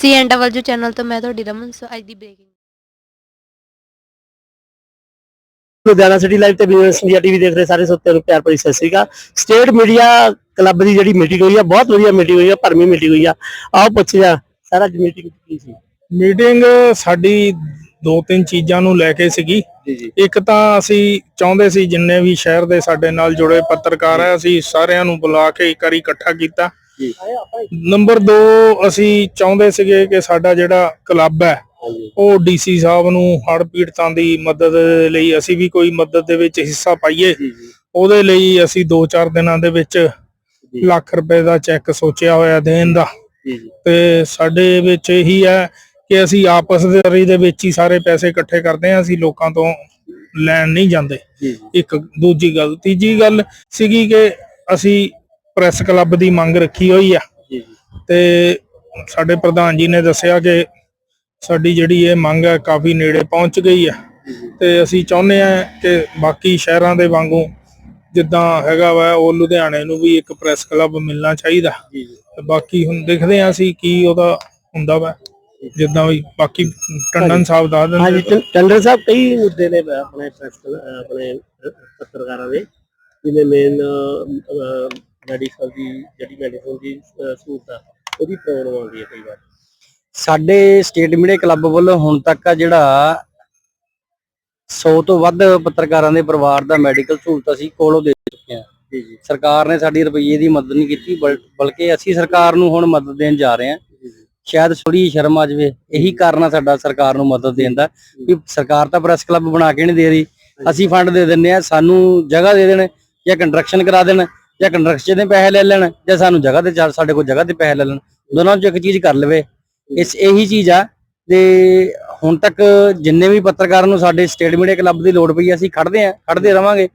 CNW channel ਤੋਂ ਮੈਂ ਤੁਹਾਡੀ ਰਮਨ ਸੋ ਅੱਜ ਦੀ ਬ੍ਰੇਕਿੰਗ ਲੁਧਿਆਣਾ ਸਿਟੀ ਲਾਈਵ ਤੇ ਬਿਜ਼ਨਸ ਇੰਡੀਆ ਟੀਵੀ ਦੇਖ ਰਹੇ ਸਾਰੇ ਸੋਤਿਆਂ ਨੂੰ ਪਿਆਰ ਭਰੀ ਸਤਿ ਸ੍ਰੀ ਅਕਾਲ। ਸਟੇਟ ਮੀਡੀਆ ਕਲੱਬ ਦੀ ਜਿਹੜੀ ਮੀਟਿੰਗ ਹੋਈ ਆ ਬਹੁਤ ਵਧੀਆ ਮੀਟਿੰਗ ਹੋਈ ਆ ਭਰਮੀ ਮੀਟਿੰਗ ਹੋਈ ਆ। ਆਓ ਪੁੱਛਦੇ ਆ ਸਾਰਾ ਮੀਟਿੰਗ ਕੀ ਸੀ? ਮੀਟਿੰਗ ਸਾਡੀ ਦੋ ਤਿੰਨ ਚੀਜ਼ਾਂ ਨੂੰ ਲੈ ਕੇ ਸੀਗੀ। ਇੱਕ ਤਾਂ ਅਸੀਂ ਚਾਹੁੰਦੇ ਸੀ ਜਿੰਨੇ ਵੀ ਸ਼ਹਿਰ ਦੇ ਸਾਡੇ ਨਾਲ ਜੁੜੇ ਪੱਤਰਕਾਰ ਆ ਅਸੀਂ ਸਾਰਿਆਂ ਨੂੰ ਬੁਲਾ ਕੇ ਇੱਕ ਵਾਰੀ ਇਕੱਠਾ ਕੀਤਾ। ਨੰਬਰ 2 ਅਸੀਂ ਚਾਹੁੰਦੇ ਸੀਗੇ ਕਿ ਸਾਡਾ ਜਿਹੜਾ ਕਲੱਬ ਹੈ ਉਹ ਡੀਸੀ ਸਾਹਿਬ ਨੂੰ ਹੜ੍ਹ ਪੀੜਤਾਂ ਦੀ ਮਦਦ ਲਈ ਅਸੀਂ ਵੀ ਕੋਈ ਮਦਦ ਦੇ ਵਿੱਚ ਹਿੱਸਾ ਪਾਈਏ। ਉਹਦੇ ਲਈ ਅਸੀਂ 2-4 ਦਿਨਾਂ ਦੇ ਵਿੱਚ। ਲੱਖ ਰੁਪਏ ਦਾ ਚੈੱਕ ਸੋਚਿਆ ਹੋਇਆ ਦੇਣ ਦਾ। ਤੇ ਸਾਡੇ ਵਿੱਚ ਇਹੀ ਹੈ ਕਿ ਅਸੀਂ ਆਪਸ ਦੇ ਰੀ ਦੇ ਵਿੱਚ ਹੀ ਸਾਰੇ ਪੈਸੇ ਇਕੱਠੇ ਕਰਦੇ ਹਾਂ ਅਸੀਂ ਲੋਕਾਂ ਤੋਂ ਲੈਣ ਨਹੀਂ ਜਾਂਦੇ। ਇੱਕ ਦੂਜੀ ਗੱਲ ਤੀਜੀ ਗੱਲ ਸੀਗੀ ਕਿ ਅਸੀਂ ਪ੍ਰੈਸ ਕਲੱਬ ਦੀ ਮੰਗ ਰੱਖੀ ਹੋਈ ਆ। ਤੇ ਸਾਡੇ ਪ੍ਰਧਾਨ ਜੀ ਨੇ ਦੱਸਿਆ ਕਿ ਸਾਡੀ ਜਿਹੜੀ ਇਹ ਮੰਗ ਹੈ ਕਾਫੀ ਨੇੜੇ ਪਹੁੰਚ ਗਈ ਆ। ਤੇ ਅਸੀਂ ਚਾਹੁੰਦੇ ਆ ਕਿ ਬਾਕੀ ਸ਼ਹਿਰਾਂ ਦੇ ਵਾਂਗੂ ਜਿੱਦਾਂ ਹੈਗਾ ਵਾ ਉਹ ਲੁਧਿਆਣੇ ਨੂੰ ਵੀ ਇੱਕ ਪ੍ਰੈਸ ਕਲੱਬ ਮਿਲਣਾ ਚਾਹੀਦਾ। ਤੇ ਬਾਕੀ ਹੁਣ ਦੇਖਦੇ ਆ ਅਸੀਂ ਕੀ ਉਹਦਾ ਹੁੰਦਾ ਵਾ। ਜਿੱਦਾਂ ਵੀ ਬਾਕੀ ਟੰਡਨ ਸਾਹਿਬ ਦੱਸ ਹਾਂਜੀ ਦਿੰਦੇ ਟੰ- ਟੰਡਨ ਸਾਹਿਬ ਕਈ ਮੁੱਦੇ ਨੇ ਆਪਣੇ ਪ੍ਰੈਸ ਆਪਣੇ ਪੱਤਰਕਾਰਾਂ ਦੇ। ਜਿਵੇਂ ਮੇਨ ਮੈਡੀਕਲ ਦੀ ਜਿਹੜੀ ਮੈਡੀਕਲ ਦੀ ਅਹ, ਸਹੂਲਤ ਆ ਉਹਦੀ ਪ੍ਰੋਬਲਮ ਆਉਂਦੀ ਹੈ ਕਈ ਵਾਰ। ਸਾਡੇ ਸਟੇਟ ਮੀਡੀਆ ਕਲੱਬ ਵੱਲੋਂ ਹੁਣ ਤੱਕ ਆ ਜਿਹੜਾ 100 ਤੋਂ ਵੱਧ ਪੱਤਰਕਾਰਾਂ ਦੇ ਪਰਿਵਾਰ ਦਾ ਮੈਡੀਕਲ ਸਹੂਲਤ ਅਸੀਂ ਕੋਲੋਂ ਦੇ ਚੁੱਕੇ ਹਾਂ। ਜੀ ਜੀ। ਸਰਕਾਰ ਨੇ ਸਾਡੀ ਰੁਪਈਏ ਦੀ ਮਦਦ ਨਹੀਂ ਕੀਤੀ ਬਲ- ਬਲਕਿ ਅਸੀਂ ਸਰਕਾਰ ਨੂੰ ਹੁਣ ਮਦਦ ਦੇਣ ਜਾ ਰਹੇ ਹਾਂ। ਸ਼ਾਇਦ ਥੋੜੀ ਸ਼ਰਮ ਆ ਜਾਵੇ ਇਹੀ ਕਾਰਨ ਆ ਸਾਡਾ ਸਰਕਾਰ ਨੂੰ ਮਦਦ ਦੇਣ ਦਾ। ਵੀ ਸਰਕਾਰ ਤਾਂ ਪ੍ਰੈਸ ਕਲੱਬ ਬਣਾ ਕੇ ਨਹੀਂ ਦੇ ਰਹੀ। ਅਸੀਂ ਫੰਡ ਦੇ ਦਿੰਨੇ ਆ ਸਾਨੂੰ ਜਗ੍ਹਾ ਦੇ ਦੇਣ ਜਾਂ ਕੰਸਟਰਕਸ਼ਨ ਕਰਾ ਦੇਣ। ਜਾਂ ਕੰਸਟਰਕਸ਼ਨ ਦੇ ਪੈਸੇ ਲੈ ਲੈਣ ਜਾਂ ਸਾਨੂੰ ਜਗ੍ਹਾ ਤੇ ਚਾ- ਸਾਡੇ ਕੋਲ ਜਗ੍ਹਾ ਤੇ ਪੈਸੇ ਲੈ ਲੈਣ ਦੋਨਾਂ ਚੋਂ ਇੱਕ ਚੀਜ਼ ਕਰ ਲਵੇ। ਇਸ ਇਹੀ ਚੀਜ਼ ਆ ਤੇ ਹੁਣ ਤੱਕ ਜਿੰਨੇ ਵੀ ਪੱਤਰਕਾਰਾਂ ਨੂੰ ਸਾਡੇ ਸਟੇਟ ਮੀਡੀਆ ਕਲੱਬ ਦੀ ਲੋੜ ਪਈ ਅਸੀਂ ਖੜਦੇ ਆ ਖੜਦੇ ਰਵਾਂਗੇ।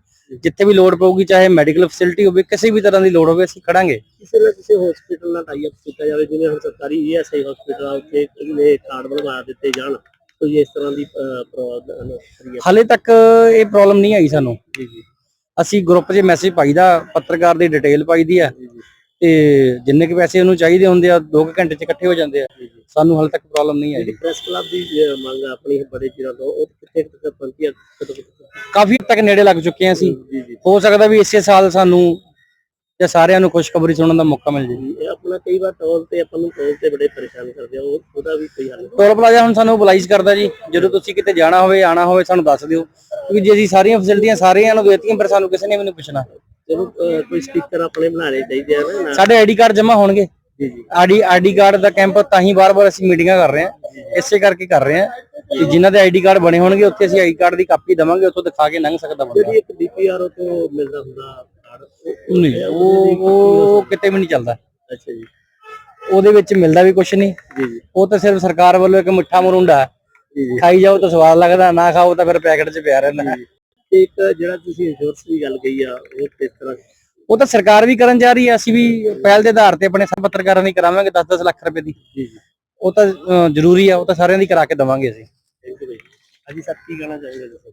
ਜਿੱਥੇ ਵੀ ਲੋੜ ਪਊਗੀ ਚਾਹੇ ਮੈਡੀਕਲ ਫੈਸਿਲਿਟੀ ਹੋਵੇ ਕਿਸੇ ਵੀ ਤਰ੍ਹਾਂ ਦੀ ਲੋੜ ਹੋਵੇ ਅਸੀਂ ਖੜਾਂਗੇ। ਕਿਸੇ ਨਾ ਕਿਸੇ ਹਸਪੀਟਲ ਨਾਲ ਟਾਈ ਅਪ ਕੀਤਾ ਜਾਵੇ ਜਿਵੇਂ ਹੁਣ ਸਰਕਾਰੀ ਈਐਸਆਈ ਹਸਪੀਟਲ ਆ ਉੱਥੇ ਇਹਨੇ ਕਾਰਡ ਬਣਵਾ ਦਿੱਤੇ ਜਾਣ ਕੋਈ ਇਸ ਤਰ੍ਹਾਂ ਦੀ ਹਾਲੇ ਤੱਕ ਇਹ ਪ੍ਰੋਬਲਮ ਨਹੀਂ ਆਈ ਸਾਨੂੰ। ਜੀ ਜੀ। ਅਸੀਂ ਗਰੁੱਪ 'ਚ ਮੈਸੇਜ ਪਾਈਦਾ ਪੱਤਰਕਾਰ ਦੀ ਡਿਟੇਲ ਪਾਈਦੀ ਆ। ਤੇ ਜਿੰਨੇ ਕੁ ਪੈਸੇ ਉਹਨੂੰ ਚਾਹੀਦੇ ਹੁੰਦੇ ਆ 2 ਘੰਟੇ 'ਚ ਇਕੱਠੇ ਹੋ ਜਾਂਦੇ ਆ। ਸਾਨੂੰ ਹਾਲੇ ਤੱਕ ਪ੍ਰੋਬਲਮ ਨਹੀਂ ਆਈ। ਪ੍ਰੈਸ ਕਲੱਬ ਦੀ ਮੰਗ ਆਪਣੀ ਬੜੇ ਚਿਰਾਂ ਤੋਂ ਉਹ ਕਿੱਥੇ ਤੱਕ ਪਹੁੰਚੀ? ਕਾਫੀ ਤੱਕ ਨੇੜੇ ਲੱਗ ਚੁੱਕੇ ਆ ਅਸੀਂ। ਹੋ ਸਕਦਾ ਵੀ ਇਸੇ ਸਾਲ ਸਾਨੂੰ ਜਾਂ ਸਾਰਿਆਂ ਨੂੰ ਖੁਸ਼ਖਬਰੀ ਸੁਣਨ ਦਾ ਮੌਕਾ ਮਿਲ ਜੇ। ਆਪਣਾ ਕਈ ਵਾਰ ਟੋਲ ਤੇ ਆਪਾਂ ਨੂੰ ਟੋਲ ਤੇ ਬੜੇ ਪਰੇਸ਼ਾਨ ਕਰਦੇ ਆ ਉਹ ਉਹਦਾ ਵੀ ਕੋਈ ਹੱਲ। ਟੋਲ ਪਲਾਜ਼ਾ ਹੁਣ ਸਾਨੂੰ ਬੁਲਾਈਜ਼ ਕਰਦਾ ਜੀ। ਜਦੋਂ ਤੁਸੀਂ ਕਿਤੇ ਜਾਣਾ ਹੋਵੇ ਆਣਾ ਹੋਵੇ ਸਾਨੂੰ ਦੱਸ ਦਿਓ। ਕਿਉਂਕਿ ਜੇ ਅਸੀਂ ਸਾਰੀਆਂ ਫੈਸਿਲਿਟੀਆਂ ਸਾਰਿਆਂ ਨੂੰ ਦੇਤੀਆਂ ਪਰ ਸਾਨੂੰ ਕਿਸੇ ਨੇ ਵੀ ਨਹੀਂ ਪੁੱਛਣਾ। ਚਲੋ ਅਹ, ਕੋਈ ਸਟicker ਆਪਣੇ ਬਣਾਉਣੇ ਚਾਹੀਦੇ ਆ ਨਾ। ਸਾਡੇ ਆਈਡੀ ਕਾਰਡ ਜਮ੍ਹਾਂ ਹੋਣਗੇ। ਜੀ ਜੀ। ਆਈਡੀ ਆਈਡੀ ਕਾਰਡ ਦਾ ਕੈਂਪ ਤਾਂ ਹੀ ਬਾਰ-ਬਾਰ ਅਸੀਂ ਮੀਟਿੰਗਾਂ ਕਰ ਰਹੇ ਹਾਂ। ਇਸੇ ਕਰਕੇ ਕਰ ਰਹੇ ਹਾਂ ਕਿ ਜਿਨ੍ਹਾਂ ਦੇ ਆਈਡੀ ਕਾਰਡ ਬਣੇ ਹੋਣਗੇ ਉੱਥੇ ਅਸੀਂ ਆਈਡੀ ਕਾਰਡ ਦੀ ਕਾਪੀ ਦਵਾਂਗੇ ਉੱਥੋਂ ਦਿਖਾ ਕੇ ਲੰਘ ਸਕਦਾ ਬੰਦਾ। ਜਿਹੜੀ ਇੱਕ ਡੀਪੀਆਰਓ ਤੋਂ ਮਿਲਦਾ ਹੁੰਦਾ ਕਾਰਡ ਉਹ- ਨਹੀਂ ਉਹ ਉਹ ਕਿਤੇ ਵੀ ਨਹੀਂ ਚੱਲਦਾ। ਅੱਛਾ ਜੀ। ਉਹਦੇ ਵਿੱਚ ਮਿਲਦਾ ਵੀ ਕੁਝ ਨਹੀਂ। ਜੀ ਜੀ। ਉਹ ਤਾਂ ਸਿਰਫ ਸਰਕਾਰ ਵੱਲੋਂ ਇੱਕ ਮਿੱਠਾ ਮਰੁੰਡਾ ਹੈ। ਖਾਈ ਜਾਓ ਤਾਂ ਸਵਾਦ ਲੱਗਦਾ ਨਾ ਖਾਓ ਤਾਂ ਫਿਰ ਪੈਕੇਟ 'ਚ ਪਿਆ ਰਹਿੰਦਾ। ਹੈ। ਇੱਕ ਜਿਹੜਾ ਤੁਸੀਂ ਇੰਸ਼ੋਰੈਂਸ ਦੀ ਗੱਲ ਕਹੀ ਆ ਉਹ ਕਿਸ ਤਰ੍ਹਾਂ? ਉਹ ਤਾਂ ਸਰਕਾਰ ਵੀ ਕਰਨ ਜਾ ਰਹੀ ਹੈ ਅਸੀਂ ਵੀ ਪਹਿਲ ਦੇ ਆਧਾਰ ਤੇ ਆਪਣੇ ਸਭ ਪੱਤਰਕਾਰਾਂ ਦੀ ਕਰਾਵਾਂਗੇ 10-10 ਲੱਖ ਰੁਪਏ ਦੀ। ਜੀ ਜੀ। ਉਹ ਤਾਂ ਜ਼ਰੂਰੀ ਆ ਉਹ ਤਾਂ ਸਾਰਿਆਂ ਦੀ ਕਰਾ ਕੇ ਦਵਾਂਗੇ ਅਸੀਂ। ਥੈਂਕ ਯੂ ਹਾਂਜੀ ਸਰ ਕੀ ਕਹਿਣਾ ਚਾਹੀਦਾ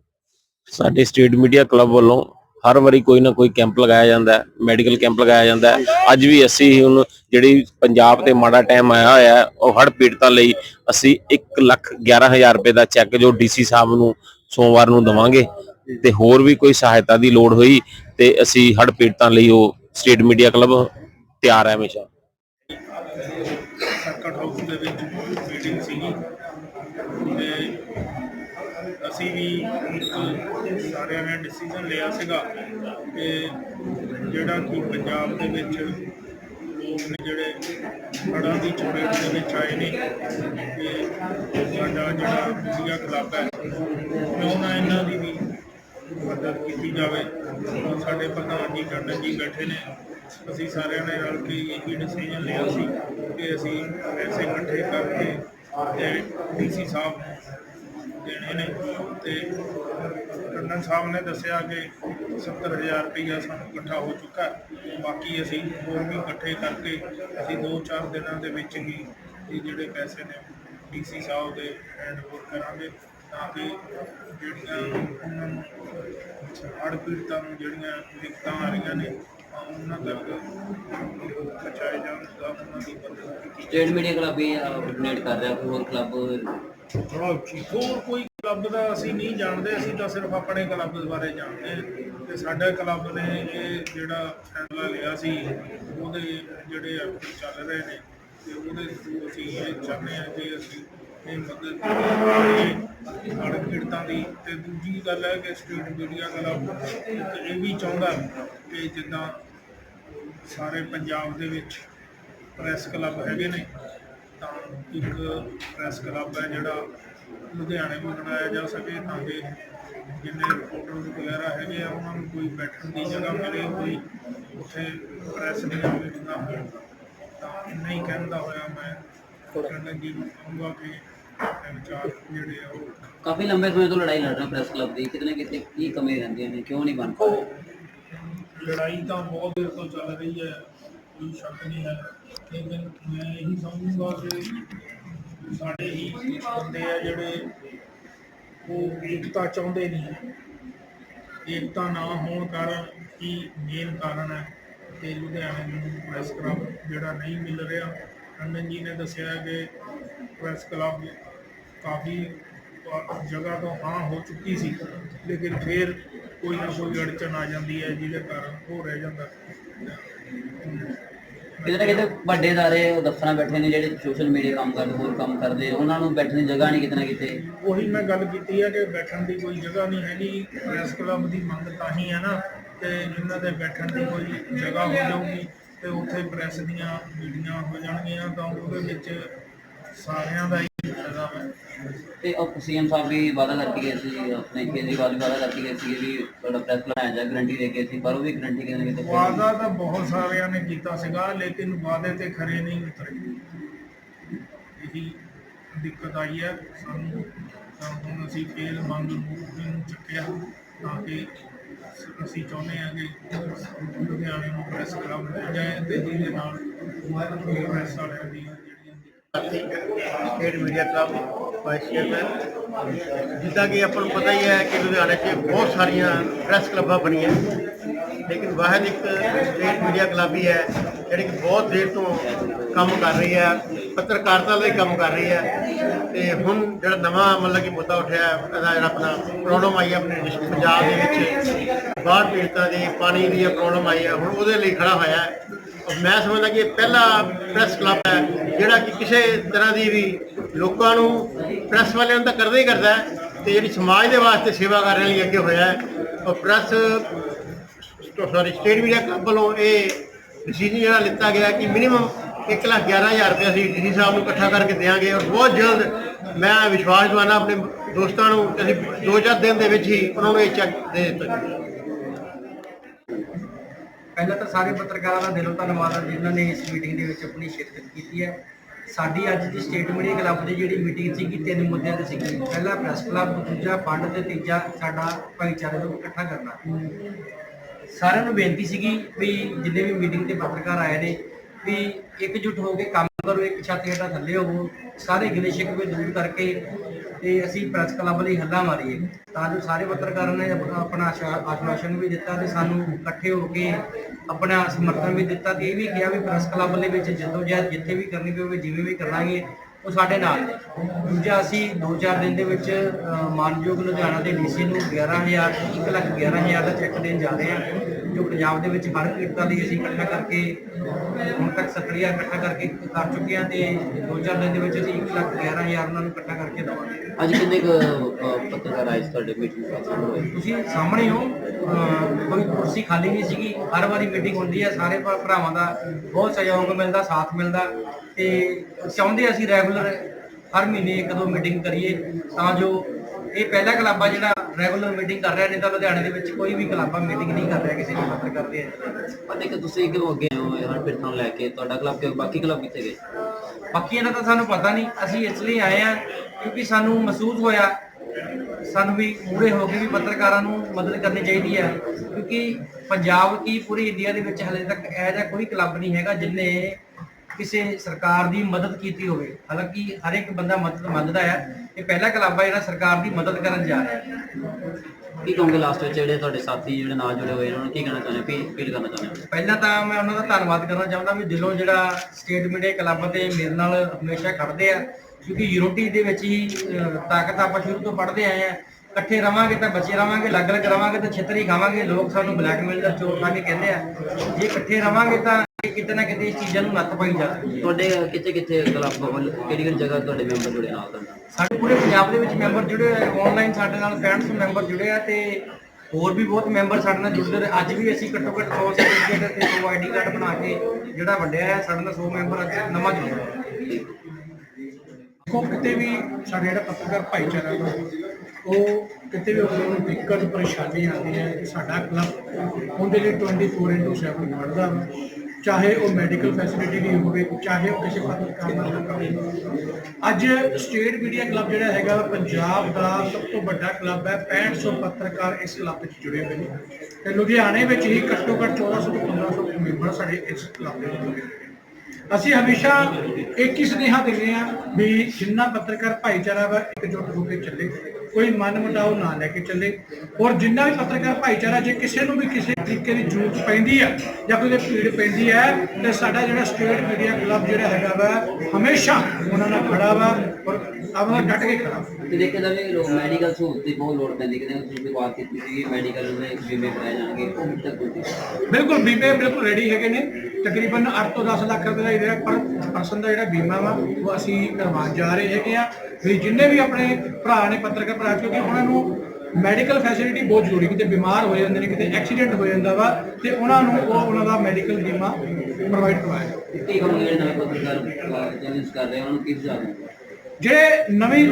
ਸਾਡੇ ਸਟੇਟ ਮੀਡੀਆ ਕਲੱਬ ਵੱਲੋਂ ਹਰ ਵਾਰੀ ਕੋਈ ਨਾ ਕੋਈ ਕੈਂਪ ਲਗਾਇਆ ਜਾਂਦਾ ਹੈ, ਮੈਡੀਕਲ ਕੈਂਪ ਲਗਾਇਆ ਜਾਂਦਾ ਹੈ। ਅੱਜ ਵੀ ਅਸੀਂ ਹੁਣ ਜਿਹੜੀ ਪੰਜਾਬ ਤੇ ਮਾੜਾ ਟਾਈਮ ਆਇਆ ਹੋਇਆ ਹੈ, ਉਹ ਹੜ੍ਹ ਪੀੜਤਾਂ ਲਈ ਅਸੀਂ 1 ਲੱਖ 11000 ਰੁਪਏ ਦਾ ਚੈੱਕ ਜੋ ਡੀਸੀ ਸਾਹਿਬ ਨੂੰ ਸੋਮਵਾਰ ਨੂੰ ਦਵਾਂਗੇ ਤੇ ਹੋਰ ਵੀ ਕੋਈ ਸਹਾਇਤਾ ਦੀ ਲੋੜ ਹੋਈ ਤੇ ਅਸੀਂ ਹੜ੍ਹ ਪੀੜਤਾਂ ਲਈ ਉਹ ਸਟੇਟ ਮੀਡੀਆ ਕਲੱਬ ਤਿਆਰ ਹੈ ਹਮੇਸ਼ਾ। ਸਰਕਟ ਹਾਊਸ ਦੇ ਵਿੱਚ ਮੀਟਿੰਗ ਸੀਗੀ। ਤੇ ਅਸੀਂ ਵੀ ਸਾਰਿਆਂ ਨੇ ਡਿਸੀਜਨ ਲਿਆ ਸੀਗਾ ਕਿ ਜਿਹੜਾ ਕਿ ਪੰਜਾਬ ਦੇ ਵਿੱਚ ਲੋਕ ਨੇ ਜਿਹੜੇ ਹੜ੍ਹਾਂ ਦੀ ਚਪੇਟ ਦੇ ਵਿੱਚ ਆਏ ਨੇ, ਤੇ ਸਾਡਾ ਜਿਹੜਾ ਮੀਡੀਆ ਕਲੱਬ ਹੈ ਉਹਨਾਂ ਇਹਨਾਂ ਦੀ ਵੀ ਮਦਦ ਕੀਤੀ ਜਾਵੇ। ਸਾਡੇ ਪ੍ਰਧਾਨ ਜੀ ਟੰਡਨ ਜੀ ਬੈਠੇ ਨੇ, ਅਸੀਂ ਸਾਰਿਆਂ ਨੇ ਰਲ ਕੇ ਇਹੀ ਡਿਸੀਜਨ ਲਿਆ ਸੀ ਕਿ ਅਸੀਂ ਪੈਸੇ ਇਕੱਠੇ ਕਰਕੇ ਤੇ ਡੀਸੀ ਸਾਹਿਬ ਦੇਣੇ ਨੇ। ਤੇ ਟੰਡਨ ਸਾਹਿਬ ਨੇ ਦੱਸਿਆ ਕਿ 70000 ਰੁਪਈਆ ਸਾਨੂੰ ਇਕੱਠਾ ਹੋ ਚੁੱਕਾ ਬਾਕੀ ਅਸੀਂ ਹੋਰ ਵੀ ਇਕੱਠੇ ਕਰਕੇ ਅਸੀਂ 2-4 ਦਿਨਾਂ ਦੇ ਵਿੱਚ ਹੀ ਇਹ ਜਿਹੜੇ ਪੈਸੇ ਨੇ ਡੀਸੀ ਸਾਹਿਬ ਦੇ ਹੈਂਡ ਓਵਰ ਕਰਾਂਗੇ ਤਾਂ ਕਿ ਜਿਹੜੀਆਂ ਉਹਨਾਂ ਨੂੰ ਹੜ੍ਹ ਪੀੜਤਾਂ ਨੂੰ ਜਿਹੜੀਆਂ ਦਿੱਕਤਾਂ ਆ ਰਹੀਆਂ ਨੇ ਉਹਨਾਂ ਤੱਕ ਪਹੁੰਚਾਇਆ ਜਾਣ ਦਾ ਉਹਨਾਂ ਦੀ ਮਦਦ ਕੀਤੀ ਸਟੇਟ ਮੀਡੀਆ ਕਲੱਬ ਇਹ ਡੋਨੇਟ ਕਰ ਰਿਹਾ ਕੋਈ ਹੋਰ ਕਲੱਬ ਹੋਰ ਕੋਈ ਕਲੱਬ ਦਾ ਅਸੀਂ ਨਹੀਂ ਜਾਣਦੇ, ਅਸੀਂ ਤਾਂ ਸਿਰਫ ਆਪਣੇ ਕਲੱਬ ਬਾਰੇ ਜਾਣਦੇ ਹਾਂ। ਤੇ ਸਾਡੇ ਕਲੱਬ ਨੇ ਇਹ ਜਿਹੜਾ ਫੈਸਲਾ ਲਿਆ ਸੀ, ਉਹਦੇ ਜਿਹੜੇ ਅੱਗੇ ਚੱਲ ਰਹੇ ਨੇ, ਤੇ ਉਹਦੇ ਥਰੂ ਅਸੀਂ ਇਹ ਚਾਹੁੰਦੇ ਹਾਂ ਕਿ ਅਸੀਂ ਇਹ ਮਦਦ ਕਰੀਏ ਹੜ੍ਹ ਪੀੜਤਾਂ ਦੀ। ਤੇ ਦੂਜੀ ਗੱਲ ਹੈ ਕਿ ਸਟੇਟ ਮੀਡੀਆ ਕਲੱਬ ਇੱਕ ਇਹ ਵੀ ਚਾਹੁੰਦਾ ਕਿ ਜਿੱਦਾਂ ਸਾਰੇ ਪੰਜਾਬ ਦੇ ਵਿੱਚ ਪ੍ਰੈਸ ਕਲੱਬ ਹੈਗੇ ਨੇ ਇੱਕ ਪ੍ਰੈਸ ਕਲੱਬ ਹੈ ਜਿਹੜਾ ਲੁਧਿਆਣੇ ਵੀ ਬਣਾਇਆ ਜਾ ਸਕੇ ਤਾਂ ਕਿ ਜਿੰਨੇ ਰਿਪੋਰਟਰ ਵਗੈਰਾ ਹੈਗੇ ਆ ਉਹਨਾਂ ਨੂੰ ਕੋਈ ਬੈਠਣ ਦੀ ਜਗ੍ਹਾ ਮਿਲੇ ਕੋਈ ਉੱਥੇ ਪ੍ਰੈਸ ਦੀਆਂ ਮੀਟਿੰਗਾਂ ਹੋਣ ਤਾਂ ਇੰਨਾ ਹੀ ਕਹਿੰਦਾ ਹੋਇਆ ਮੈਂ। ਕਰਨ ਜੀ ਨੂੰ ਕਹੂੰਗਾ ਕਿ ਆਪਣੇ ਵਿਚਾਰ ਜਿਹੜੇ ਆ ਉਹ ਕਾਫੀ ਲੰਬੇ ਸਮੇਂ ਤੋਂ ਲੜਾਈ ਲੜ ਰਿਹਾ ਪ੍ਰੈਸ ਕਲੱਬ ਦੀ। ਕਿਤੇ ਨਾ ਕਿਤੇ ਕੀ ਕਮੀ ਰਹਿੰਦੀਆਂ ਨੇ ਕਿਉਂ ਨਹੀਂ ਬਣ ਪਾ ਲੜਾਈ ਤਾਂ ਬਹੁਤ ਦੇਰ ਤੋਂ ਚੱਲ ਰਹੀ ਹੈ। ਕੋਈ ਸ਼ੱਕ ਨਹੀਂ ਹੈ। ਲੇਕਿਨ ਮੈਂ ਇਹੀ ਸਮਝੂਗਾ ਕਿ ਸਾਡੇ ਹੀ ਬੰਦੇ ਆ ਜਿਹੜੇ ਉਹ ਏਕਤਾ ਚਾਹੁੰਦੇ ਨਹੀਂ। ਏਕਤਾ ਨਾ ਹੋਣ ਕਾਰਨ ਹੀ ਮੇਨ ਕਾਰਨ ਹੈ ਕਿ ਲੁਧਿਆਣੇ ਨੂੰ ਪ੍ਰੈਸ ਕਲੱਬ ਜਿਹੜਾ ਨਹੀਂ ਮਿਲ ਰਿਹਾ। ਰੰਜਨ ਜੀ ਨੇ ਦੱਸਿਆ ਕਿ ਪ੍ਰੈਸ ਕਲੱਬ ਕਾਫੀ ਜਗ੍ਹਾ ਤੋਂ ਹਾਂ ਹੋ ਚੁੱਕੀ ਸੀ, ਲੇਕਿਨ ਫਿਰ ਕੋਈ ਨਾ ਕੋਈ ਅੜਚਨ ਆ ਜਾਂਦੀ ਹੈ, ਜਿਹਦੇ ਕਾਰਨ ਉਹ ਰਹਿ ਜਾਂਦਾ। ਕਿਤੇ ਨਾ ਕਿਤੇ ਵੱਡੇ ਦਾਰੇ ਦਫ਼ਤਰਾਂ ਬੈਠੇ ਨੇ ਜਿਹੜੇ ਸੋਸ਼ਲ ਮੀਡੀਆ ਕੰਮ ਕਰਦੇ, ਹੋਰ ਕੰਮ ਕਰਦੇ, ਉਹਨਾਂ ਨੂੰ ਬੈਠਣ ਦੀ ਜਗ੍ਹਾ ਨਹੀਂ ਕਿਤੇ ਨਾ ਕਿਤੇ। ਉਹੀ ਮੈਂ ਗੱਲ ਕੀਤੀ ਹੈ ਕਿ ਬੈਠਣ ਦੀ ਕੋਈ ਜਗ੍ਹਾ ਨਹੀਂ ਹੈਗੀ ਪ੍ਰੈਸ ਕਲੱਬ ਦੀ ਮੰਗ ਤਾਂ ਹੀ ਹੈ ਨਾ, ਤੇ ਜਿਨ੍ਹਾਂ ਦੇ ਬੈਠਣ ਦੀ ਕੋਈ ਜਗ੍ਹਾ ਹੋ ਜਾਊਗੀ, ਤੇ ਉੱਥੇ ਪ੍ਰੈਸ ਦੀਆਂ ਮੀਟਿੰਗਾਂ ਹੋ ਜਾਣਗੀਆਂ, ਤਾਂ ਉਹਦੇ ਵਿੱਚ ਸਾਰਿਆਂ ਦਾ ਹੀ ਫਾਇਦਾ ਹੈ ਤੇ ਉਹ ਸੀਐਮ ਸਾਹਿਬ ਵੀ ਵਾਅਦਾ ਕਰਕੇ ਗਏ ਸੀ, ਆਪਣੇ ਕੇਜਰੀਵਾਲ ਵੀ ਵਾਅਦਾ ਕਰਕੇ ਗਏ ਸੀ ਵੀ ਤੁਹਾਡਾ ਪ੍ਰੈਸ ਕਲੱਬ ਜਾ ਗਰੰਟੀ ਦੇ ਕੇ ਸੀ ਪਰ ਉਹ ਵੀ ਗਰੰਟੀ ਕਿਤੇ ਨਾ ਕਿਤੇ ਪੂਰੀ ਨਹੀਂ। ਵਾਅਦਾ ਤਾਂ ਬਹੁਤ ਸਾਰਿਆਂ ਨੇ ਕੀਤਾ ਸੀਗਾ, ਲੇਕਿਨ ਵਾਅਦੇ ਤੇ ਖਰੇ ਨਹੀਂ ਉਤਰੇ ਇਹੀ ਦਿੱਕਤ ਆਈ ਹੈ, ਸਾਨੂੰ ਤਾਂ ਹੁਣ ਅਸੀਂ ਫੇਲ ਮੰਗ ਨੂੰ ਚੱਕਿਆ ਤਾਂ ਕਿ ਅਸੀਂ ਚਾਹੁੰਦੇ ਹਾਂ ਕਿ ਲੁਧਿਆਣੇ ਨੂੰ ਪ੍ਰੈਸ ਕਲੱਬ ਹੋ ਜਾਏ ਤੇ ਜਿਹਦੇ ਨਾਲ ਪ੍ਰੈਸ ਵਾਲਿਆਂ ਦੀ state media club vice chairman ਜਿੱਦਾਂ ਕਿ ਆਪਾਂ ਨੂੰ ਪਤਾ ਹੀ ਹੈ ਕਿ ਲੁਧਿਆਣੇ 'ਚ ਬਹੁਤ ਸਾਰੀਆਂ ਪ੍ਰੈਸ ਕਲੱਬਾਂ ਬਣੀਆਂ। ਲੇਕਿਨ ਵਾਹਿਦ ਇੱਕ ਸਟੇਟ ਮੀਡੀਆ ਕਲੱਬ ਹੀ ਹੈ, ਜਿਹੜੀ ਕਿ ਬਹੁਤ ਦੇਰ ਤੋਂ ਕੰਮ ਕਰ ਰਹੀ ਹੈ, ਪੱਤਰਕਾਰਤਾ ਲਈ ਕੰਮ ਕਰ ਰਹੀ ਹੈ। ਤੇ ਹੁਣ ਜਿਹੜਾ ਨਵਾਂ ਮਤਲਬ ਕਿ ਮੁੱਦਾ ਉੱਠਿਆ ਇਹਦਾ ਜਿਹੜਾ ਆਪਣਾ ਪ੍ਰੋਬਲਮ ਆਈ ਹੈ ਆਪਣੇ ਡਿਸਟ੍ਰਿਕਟ ਪੰਜਾਬ ਦੇ ਵਿੱਚ। ਬਾੜ ਪੀੜਤਾਂ ਦੀ ਪਾਣੀ ਦੀ ਪ੍ਰੋਬਲਮ ਆਈ ਹੈ, ਹੁਣ ਉਹਦੇ ਲਈ ਖੜਾ ਹੋਇਆ ਹੈ। ਮੈਂ ਸਮਝਦਾ ਕਿ ਇਹ ਪਹਿਲਾ ਪ੍ਰੈਸ ਕਲੱਬ ਹੈ, ਜਿਹੜਾ ਕਿ ਕਿਸੇ ਤਰ੍ਹਾਂ ਦੀ ਵੀ ਲੋਕਾਂ ਨੂੰ ਪ੍ਰੈਸ ਵਾਲਿਆਂ ਨੂੰ ਤਾਂ ਕਰਦਾ ਹੀ ਕਰਦਾ ਹੈ ਤੇ ਜਿਹੜੀ ਸਮਾਜ ਦੇ ਵਾਸਤੇ ਸੇਵਾ ਕਰਨ ਲਈ ਅੱਗੇ ਹੋਇਆ ਹੈ। ਔਰ press sorry state media club ਵੱਲੋਂ ਇਹ ਡਿਸੀਜਨ ਜਿਹੜਾ ਲਿੱਤਾ ਗਿਆ ਕਿ ਮਿਨੀਮਮ 1 ਲੱਖ 11000 ਰੁਪਏ ਅਸੀਂ ਡੀਸੀ ਸਾਹਿਬ ਨੂੰ ਇਕੱਠਾ ਕਰਕੇ ਦੇਵਾਂਗੇ ਔਰ ਬਹੁਤ ਜਲਦ ਮੈਂ ਵਿਸ਼ਵਾਸ ਦਵਾਨਾ ਆਪਣੇ ਦੋਸਤਾਂ ਨੂੰ ਕਿ ਅਸੀਂ ਦੋ ਚਾਰ ਦਿਨ ਦੇ ਵਿੱਚ ਹੀ ਉਹਨਾਂ ਨੂੰ ਇਹ ਚੈੱਕ ਦੇ ਦਿੱਤਾ ਪਹਿਲਾਂ ਤਾਂ ਸਾਰੇ ਪੱਤਰਕਾਰਾਂ ਦਾ ਦਿਲੋਂ ਧੰਨਵਾਦ ਹੈ ਜਿਨ੍ਹਾਂ ਨੇ ਇਸ ਮੀਟਿੰਗ ਦੇ ਵਿੱਚ ਆਪਣੀ ਸ਼ਿਰਕਤ ਕੀਤੀ ਹੈ। ਸਾਡੀ ਅੱਜ ਦੀ ਸਟੇਟ ਮੀਡੀਆ ਕਲੱਬ ਦੀ ਜਿਹੜੀ ਮੀਟਿੰਗ ਸੀਗੀ, ਤਿੰਨ ਮੁੱਦਿਆਂ ਤੇ ਸੀਗੀ। ਪਹਿਲਾ ਪ੍ਰੈਸ ਕਲੱਬ ਦੂਜਾ ਫੰਡ ਤੇ, ਤੀਜਾ ਸਾਡਾ ਭਾਈਚਾਰੇ ਨੂੰ ਇਕੱਠਾ ਕਰਨਾ। ਸਾਰਿਆਂ ਨੂੰ ਬੇਨਤੀ ਸੀਗੀ ਵੀ ਜਿੰਨੇ ਵੀ ਮੀਟਿੰਗ ਤੇ ਪੱਤਰਕਾਰ ਆਏ ਨੇ, ਵੀ ਇਕਜੁੱਟ ਹੋ ਕੇ ਕੰਮ ਕਰੋ, ਇੱਕ ਛੱਤ ਹੇਠਾਂ ਥੱਲੇ ਹੋਵੋ। ਸਾਰੇ ਗਿਲੇ ਸ਼ਿਕਵੇ ਦੂਰ ਕਰਕੇ ਤੇ ਅਸੀਂ ਪ੍ਰੈਸ ਕਲੱਬ ਲਈ ਹੱਲਾ ਮਾਰੀਏ। ਤਾਂ ਜੋ ਸਾਰੇ ਪੱਤਰਕਾਰਾਂ ਨੇ ਆਪਣਾ ਆਸ਼ਾ- ਆਸ਼ਵਾਸਨ ਵੀ ਦਿੱਤਾ ਤੇ ਸਾਨੂੰ ਇਕੱਠੇ ਹੋ ਕੇ ਆਪਣਾ ਸਮਰਥਨ ਵੀ ਦਿੱਤਾ ਤੇ ਇਹ ਵੀ ਕਿਹਾ ਵੀ ਪ੍ਰੈਸ ਕਲੱਬ ਦੇ ਵਿੱਚ ਜਦੋਂ ਜਹਿਦ ਜਿੱਥੇ ਵੀ ਕਰਨੀ ਪਵੇ ਜਿਵੇਂ ਵੀ ਕਰਾਂਗੇ, ਉਹ ਸਾਡੇ ਨਾਲ ਨੇ। ਦੂਜਾ ਅਸੀਂ 2-4 ਦਿਨ ਦੇ ਵਿੱਚ ਮਾਨਯੋਗ ਲੁਧਿਆਣਾ ਦੇ ਡੀਸੀ ਨੂੰ 11000 1 ਲੱਖ 11000 ਦਾ ਚੈੱਕ ਦੇਣ ਜਾ ਰਹੇ ਹਾਂ। ਜੋ ਪੰਜਾਬ ਦੇ ਵਿੱਚ ਹਰ ਪੀੜਤਾਂ ਲਈ ਅਸੀਂ ਇਕੱਠਾ ਕਰਕੇ ਹੁਣ ਤੱਕ ਸਕਰੀਆ ਇਕੱਠਾ ਕਰਕੇ ਕਰ ਚੁੱਕੇ ਹਾਂ ਤੇ 2-4 ਦਿਨ ਦੇ ਵਿੱਚ ਅਸੀਂ 1 ਲੱਖ 11000 ਉਹਨਾਂ ਨੂੰ ਇਕੱਠਾ ਕਰਕੇ ਦੇਵਾਂਗੇ। ਅੱਜ ਕਿੰਨੇ ਕੁ ਪੱਤਰਕਾਰ ਆਏ ਸੀ ਤੁਹਾਡੇ ਮੀਟਿੰਗ ਵਿੱਚ? ਤੁਸੀਂ ਸਾਹਮਣੇ ਹੋ ਕੋਈ ਕੁਰਸੀ ਖਾਲੀ ਨਹੀਂ ਸੀਗੀ ਹਰ ਵਾਰੀ ਮੀਟਿੰਗ ਹੁੰਦੀ ਹੈ ਸਾਰੇ ਭਰਾ- ਭਰਾਵਾਂ ਦਾ ਬਹੁਤ ਸਹਿਯੋਗ ਮਿਲਦਾ ਸਾਥ ਮਿਲਦਾ ਤੇ ਚਾਹੁੰਦੇ ਅਸੀਂ ਰੈਗੂਲਰ ਹਰ ਮਹੀਨੇ ਇੱਕ ਦੋ ਮੀਟਿੰਗ ਕਰੀਏ ਤਾਂ ਜੋ ਇਹ ਪਹਿਲਾ ਕਲੱਬ ਆ ਜਿਹੜਾ ਰੈਗੂਲਰ ਮੀਟਿੰਗ ਕਰ ਰਿਹਾ ਨਹੀਂ ਤਾਂ ਲੁਧਿਆਣੇ ਦੇ ਵਿੱਚ ਕੋਈ ਵੀ ਕਲੱਬ ਆ ਮੀਟਿੰਗ ਨਹੀਂ ਕਰ ਰਿਹਾ ਕਿਸੇ ਵੀ ਪੱਤਰਕਾਰ ਦੇ ਪਤਾ ਕਿ ਤੁਸੀਂ ਕਿਉਂ ਅੱਗੇ ਹੋ? ਹਰ ਪੀੜਤਾਂ ਨੂੰ ਲੈ ਕੇ ਤੁਹਾਡਾ ਕਲੱਬ ਕਿਉਂ ਬਾਕੀ ਕਲੱਬ ਕਿੱਥੇ ਗਏ? ਬਾਕੀ ਇਹਨਾਂ ਦਾ ਸਾਨੂੰ ਪਤਾ ਨਹੀਂ ਅਸੀਂ ਇਸ ਲਈ ਆਏ ਆ ਕਿਉਂਕਿ ਸਾਨੂੰ ਮਹਿਸੂਸ ਹੋਇਆ ਸਾਨੂੰ ਵੀ ਮੂਹਰੇ ਹੋ ਕੇ ਵੀ ਪੱਤਰਕਾਰਾਂ ਨੂੰ ਮਦਦ ਕਰਨੀ ਚਾਹੀਦੀ ਹੈ। ਕਿਉਂਕਿ ਪੰਜਾਬ ਕੀ ਪੂਰੀ ਇੰਡੀਆ ਦੇ ਵਿੱਚ ਹਲੇ ਤੱਕ ਇਹੋ ਜਿਹਾ ਕੋਈ ਕਲੱਬ ਨਹੀਂ ਹੈਗਾ ਜਿਨੇ ਕਿਸੇ ਸਰਕਾਰ ਦੀ ਮਦਦ ਕੀਤੀ ਹੋਵੇ ਹਾਲਾਂਕਿ ਹਰ ਇੱਕ ਬੰਦਾ ਮਦਦ ਮੰਗਦਾ ਹੈ ਇਹ ਪਹਿਲਾ ਕਲੱਬ ਜਿਹੜਾ ਸਰਕਾਰ ਦੀ ਮਦਦ ਕਰਨ ਜਾ ਰਿਹਾ ਹੈ। ਕੀ ਕਹੋਗੇ ਲਾਸਟ ਵਿੱਚ ਜਿਹੜੇ ਤੁਹਾਡੇ ਸਾਥੀ ਜਿਹੜੇ ਨਾਲ ਜੁੜੇ ਹੋਏ ਉਹਨਾਂ ਨੂੰ ਕੀ ਕਹਿਣਾ ਚਾਹੁੰਦੇ ਹੋ? ਫੀਲ ਕਰਨਾ ਚਾਹੁੰਦੇ ਹੋ? ਪਹਿਲਾਂ ਤਾਂ ਮੈਂ ਉਹਨਾਂ ਦਾ ਧੰਨਵਾਦ ਕਰਨਾ ਚਾਹੁੰਦਾ ਵੀ ਦਿਲੋਂ ਜਿਹੜਾ ਸਟੇਟ ਮੀਡੀਆ ਕਲੱਬ ਤੇ ਮੇਰੇ ਨਾਲ ਹਮੇਸ਼ਾ ਖੜਦੇ ਆ ਕਿਉਂਕਿ ਯੂਨਿਟੀ ਦੇ ਵਿੱਚ ਹੀ ਤਾਕਤ ਆਪਾਂ ਸ਼ੁਰੂ ਤੋਂ ਪੜ੍ਹਦੇ ਆਏ ਆ ਇਕੱਠੇ ਰਵਾਂਗੇ ਤਾਂ ਬਚੇ ਰਵਾਂਗੇ ਅਲੱਗ-ਅਲੱਗ ਰਵਾਂਗੇ ਤਾਂ ਛਿੱਤਰੀ ਖਾਵਾਂਗੇ ਲੋਕ ਸਾਨੂੰ ਬਲੈਕਮੇਲ ਦਾ ਚੋਰ ਲਾ ਕੇ ਕਹਿੰਦੇ ਆ। ਜੇ ਇਕੱਠੇ ਰਵਾਂਗੇ ਤਾਂ ਕਿਤੇ ਨਾ ਕਿਤੇ ਇਸ ਚੀਜ਼ਾਂ ਨੂੰ ਨੱਥ ਪਾਈ ਜਾ ਸਕਦੀ ਹੈ। ਤੁਹਾਡੇ ਕਿੱਥੇ ਕਿੱਥੇ ਕਲੱਬ ਵੱਲ ਕਿਹੜੀ ਕਿਹੜੀ ਜਗ੍ਹਾ ਤੁਹਾਡੇ ਮੈਂਬਰ ਜੁੜੇ ਨਾਲ ਤੁਹਾਡਾ? ਸਾਡੇ ਪੂਰੇ ਪੰਜਾਬ ਦੇ ਵਿੱਚ ਮੈਂਬਰ ਜੁੜੇ ਹੋਏ ਆਨਲਾਈਨ ਸਾਡੇ ਨਾਲ 65 ਮੈਂਬਰ ਜੁੜੇ ਆ ਤੇ ਹੋਰ ਵੀ ਬਹੁਤ ਮੈਂਬਰ ਸਾਡੇ ਨਾਲ ਜੁੜਦੇ ਰਹੇ। ਅੱਜ ਵੀ ਅਸੀਂ ਘੱਟੋ ਘੱਟ 100 ਸਰਟੀਫਿਕੇਟ ਤੇ 100 ਆਈਡੀ ਕਾਰਡ ਬਣਾ ਕੇ ਜਿਹੜਾ ਵੰਡਿਆ ਹੈ ਸਾਡੇ ਨਾਲ 100 ਮੈਂਬਰ ਅੱਜ ਨਵਾਂ ਜੁੜਿਆ ਦੇਖੋ ਕਿਤੇ ਵੀ ਸਾਡਾ ਜਿਹੜਾ ਪੱਤਰਕਾਰ ਭਾਈਚਾਰਾ ਉਹ ਕਿਤੇ ਵੀ ਉਹਨਾਂ ਨੂੰ ਦਿੱਕਤ ਪਰੇਸ਼ਾਨੀ ਆਉਂਦੀ ਹੈ ਸਾਡਾ ਕਲੱਬ ਉਹਦੇ ਲਈ 24/7 ਖੜਦਾ ਵਾ ਚਾਹੇ ਉਹ ਮੈਡੀਕਲ ਫੈਸਿਲਿਟੀ ਦੀ ਹੋਵੇ, ਚਾਹੇ ਉਹ ਕਿਸੇ ਪੱਤਰਕਾਰ ਨਾਲ ਹੋਵੇ ਅੱਜ ਸਟੇਟ ਮੀਡੀਆ ਕਲੱਬ ਜਿਹੜਾ ਹੈਗਾ, ਪੰਜਾਬ ਦਾ ਸਭ ਤੋਂ ਵੱਡਾ ਕਲੱਬ ਹੈ 6500 ਪੱਤਰਕਾਰ ਇਸ ਕਲੱਬ ਵਿੱਚ ਜੁੜੇ ਹੋਏ ਨੇ। ਤੇ ਲੁਧਿਆਣੇ ਵਿੱਚ ਹੀ ਘੱਟੋ ਘੱਟ 1400 ਤੋਂ 1500 ਮੈਂਬਰ ਸਾਡੇ ਇਸ ਕਲੱਬ ਦੇ ਵਿੱਚ ਜੁੜੇ ਹੋਏ ਅਸੀਂ ਹਮੇਸ਼ਾ ਇੱਕ ਹੀ ਸੁਨੇਹਾ ਦਿੰਦੇ ਆ ਵੀ ਜਿੰਨਾ ਪੱਤਰਕਾਰ ਭਾਈਚਾਰਾ ਵਾ ਇਕਜੁੱਟ ਹੋ ਕੇ ਚੱਲੇ। ਕੋਈ ਮਨ ਮੁਟਾਓ ਨਾ ਲੈ ਕੇ ਚੱਲੇ। ਔਰ ਜਿੰਨਾ ਵੀ ਪੱਤਰਕਾਰ ਭਾਈਚਾਰਾ, ਜੇ ਕਿਸੇ ਨੂੰ ਵੀ ਕਿਸੇ ਤਰੀਕੇ ਦੀ ਜ਼ਰੂਰਤ ਪੈਂਦੀ ਆ ਜਾਂ ਕੋਈ ਭੀੜ ਪੈਂਦੀ ਹੈ ਤੇ ਸਾਡਾ ਜਿਹੜਾ ਸਟੇਟ ਮੀਡੀਆ ਕਲੱਬ ਜਿਹੜਾ ਹੈਗਾ ਵਾ, ਹਮੇਸ਼ਾ ਉਹਨਾਂ ਨਾਲ ਖੜਾ ਵਾ ਔਰ ਆਪਣਾ ਡਟ ਕੇ ਖੜਾ ਵਾ। ਤੇ ਦੇਖਿਆ ਜਾਵੇ ਲੋਕ ਮੈਡੀਕਲ ਸਹੂਲਤ ਦੀ ਬਹੁਤ ਲੋੜ ਪੈਂਦੀ ਕਿਤੇ ਤੁਸੀਂ ਵੀ ਬਾਤ ਕੀਤੀ ਸੀ ਮੈਡੀਕਲ ਦੇ ਬੀਮੇ ਕਰਾਏ ਜਾਣਗੇ ਉਹ ਹੁਣ ਤੱਕ ਕੋਈ ਬਿਲਕੁਲ ਬੀਮੇ ਬਿਲਕੁਲ ਰੈਡੀ ਹੈਗੇ ਨੇ। ਤਕਰੀਬਨ 8 ਤੋਂ 10 ਲੱਖ ਰੁਪਏ ਦਾ ਜਿਹੜਾ ਪਰ ਪਰਸਨ ਦਾ ਜਿਹੜਾ ਬੀਮਾ ਵਾ ਉਹ ਅਸੀਂ ਕਰਵਾਉਣ ਜਾ ਰਹੇ ਹੈਗੇ ਆ ਵੀ ਜਿੰਨੇ ਵੀ ਆਪਣੇ ਭਰਾ ਨੇ ਪੱਤਰਕਾਰ ਭਰਾ ਕਿਉਂਕਿ ਉਹਨਾਂ ਨੂੰ ਮੈਡੀਕਲ ਫੈਸਿਲਿਟੀ ਬਹੁਤ ਜ਼ਰੂਰੀ ਕਿਤੇ ਬਿਮਾਰ ਹੋ ਜਾਂਦੇ ਨੇ ਕਿਤੇ ਐਕਸੀਡੈਂਟ ਹੋ ਜਾਂਦਾ ਵਾ ਤੇ ਉਹਨਾਂ ਨੂੰ ਉਹ ਉਹਨਾਂ ਦਾ ਮੈਡੀਕਲ ਬੀਮਾ ਪ੍ਰੋਵਾਈਡ ਕਰਵਾਇਆ। ਕੀ ਕਹੋਗੇ ਨਵੇਂ ਪੱਤਰਕਾਰ ਚੈਲੰਜ ਕਰ ਰਹੇ ਉਹਨਾਂ ਨੂੰ ਕੀ ਸੁਝਾਅ ਜਿਹੜੇ ਨਵੇਂ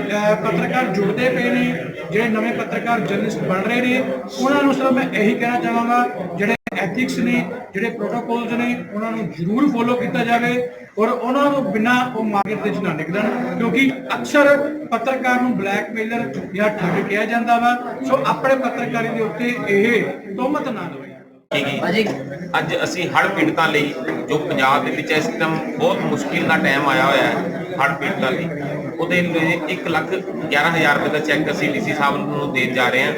ਪੱਤਰਕਾਰ ਜੁੜਦੇ ਪਏ ਨੇ ਜਿਹੜੇ ਨਵੇਂ ਪੱਤਰਕਾਰ ਜਰਨਲਿਸਟ ਬਣ ਰਹੇ ਨੇ, ਉਹਨਾਂ ਨੂੰ ਸਿਰਫ ਮੈਂ ਇਹੀ ਕਹਿਣਾ ਚਾਹਾਂਗਾ, ਜਿਹੜੇ ਐਥਿਕਸ ਨੇ, ਜਿਹੜੇ ਪ੍ਰੋਟੋਕੋਲਸ ਨੇ, ਉਹਨਾਂ ਨੂੰ ਜ਼ਰੂਰ ਫੋਲੋ ਕੀਤਾ ਜਾਵੇ ਔਰ ਉਹਨਾਂ ਨੂੰ ਬਿਨਾਂ ਉਹ ਮਾਰਕੀਟ ਦੇ ਵਿੱਚ ਨਾ ਨਿਕਲਣ, ਕਿਉਂਕਿ ਅਕਸਰ ਪੱਤਰਕਾਰ ਨੂੰ ਬਲੈਕਮੇਲਰ ਜਾਂ ਠੱਗ ਕਿਹਾ ਜਾਂਦਾ ਵਾ, ਸੋ ਆਪਣੇ ਪੱਤਰਕਾਰੀ ਦੇ ਉੱਤੇ ਇਹ ਤੋਹਮਤ ਨਾ ਲਵਾਈ ਭਾਜੀ, ਅੱਜ ਅਸੀਂ ਹੜ੍ਹ ਪੀੜਤਾਂ ਲਈ ਜੋ ਪੰਜਾਬ ਦੇ ਵਿੱਚ ਇਸ ਟਾਈਮ ਬਹੁਤ ਮੁਸ਼ਕਿਲ ਦਾ ਟਾਈਮ ਆਇਆ ਹੋਇਆ ਹੈ। ਹੜ੍ਹ ਪੀੜਤਾਂ ਲਈ ਉਹਦੇ ਲਈ 1 ਲੱਖ 11000 ਰੁਪਏ ਦਾ ਚੈੱਕ ਅਸੀਂ ਡੀਸੀ ਸਾਹਿਬ ਨੂੰ ਦੇਣ ਜਾ ਰਹੇ ਹਾਂ।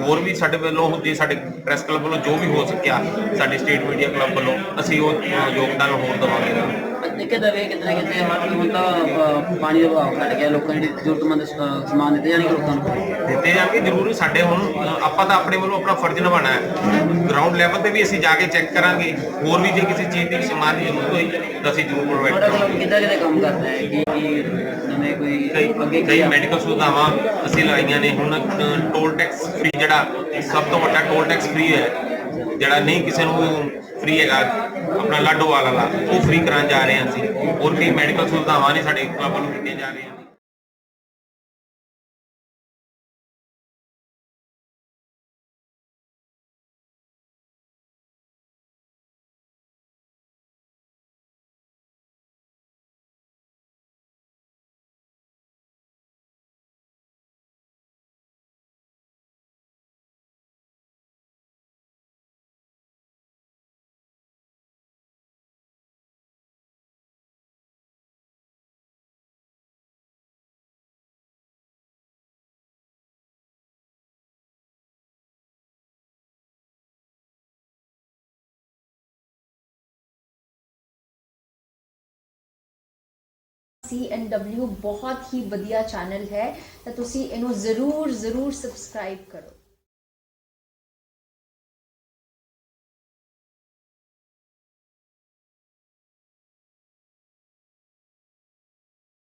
ਹੋਰ ਵੀ ਸਾਡੇ ਵੱਲੋਂ ਜੇ ਸਾਡੇ ਪ੍ਰੈਸ ਕਲੱਬ ਵੱਲੋਂ ਜੋ ਵੀ ਹੋ ਸਕਿਆ, ਸਾਡੇ ਸਟੇਟ ਮੀਡੀਆ ਕਲੱਬ ਵੱਲੋਂ ਅਸੀਂ ਉਹ ਯੋਗਦਾਨ ਹੋਰ ਦੇਵਾਂਗੇ। ਦੇਖਿਆ ਜਾਵੇ ਕਿਤੇ ਨਾ ਕਿਤੇ ਹਰ ਹੁਣ ਤਾਂ ਅਹ, ਪਾਣੀ ਦਾ ਭਾਅ ਘਟ ਗਿਆ ਲੋਕਾਂ ਜਿਹੜੇ ਜ਼ਰੂਰਤਮੰਦ ਸ- ਸਮਾਨ ਦਿੱਤੇ ਜਾਣਗੇ ਲੋਕਾਂ ਨੂੰ। ਦਿੱਤੇ ਜਾਣਗੇ ਜ਼ਰੂਰ ਸਾਡੇ ਹੁਣ ਅ, ਆਪਾਂ ਤਾਂ ਆਪਣੇ ਵੱਲੋਂ ਆਪਣਾ ਫਰਜ਼ ਨਿਭਾਉਣਾ ਹੈ। ਗਰਾਊਂਡ ਲੈਵਲ ਤੇ ਵੀ ਅਸੀਂ ਜਾ ਕੇ ਚੈੱਕ ਕਰਾਂਗੇ ਹੋਰ ਵੀ ਜੇ ਕਿਸੇ ਚੀਜ਼ ਦੀ ਸਮਾਨ ਦੀ ਜ਼ਰੂਰਤ ਹੋਈ ਤਾਂ ਅਸੀਂ ਜ਼ਰੂਰ ਪ੍ਰੋਵਾਈਡ ਤੁਹਾਡਾ ਕਰਾਂਗੇ। ਕੋਲ ਕਿੱਦਾਂ ਕਿਤੇ ਕੰਮ ਕਰਦਾ ਹੈ? ਕਿ ਕੀ ਨਵੇਂ ਕੋਈ ਕਈ ਅੱਗੇ ਕਈ ਕੀ ਆ? ਮੈਡੀਕਲ ਸੁਵਿਧਾਵਾਂ ਅਸੀਂ ਲਾਈਆਂ ਨੇ ਹੁਣ ਟੋਲ ਟੈਕਸ ਫ੍ਰੀ ਜਿਹੜਾ ਸਭ ਤੋਂ ਵੱਡਾ ਟੋਲ ਟੈਕਸ ਫ੍ਰੀ ਹੈ ਜਿਹੜਾ ਨਹੀਂ ਕਿਸੇ ਨੂੰ ਫ੍ਰੀ ਹੈਗਾ ਆਪਣਾ ਲਾਡੋਵਾਲ ਵਾਲਾ, ਉਹ ਫ੍ਰੀ ਕਰਾਉਣ ਜਾ ਰਹੇ ਹਾਂ ਅਸੀਂ। ਹੋਰ ਕਈ ਮੈਡੀਕਲ ਸੁਵਿਧਾਵਾਂ ਨੇ ਸਾਡੇ ਕਲੱਬ ਵੱਲੋਂ ਕੀਤੀਆਂ ਜਾ ਰਹੀਆਂ। ਨੇ ਸੀ ਬਹੁਤ ਹੀ ਵਧੀਆ ਚੈਨਲ ਹੈ ਤਾਂ ਤੁਸੀਂ ਇਹਨੂੰ ਜ਼ਰੂਰ ਜ਼ਰੂਰ ਸਬਸਕ੍ਰਾਈਬ ਕਰੋ।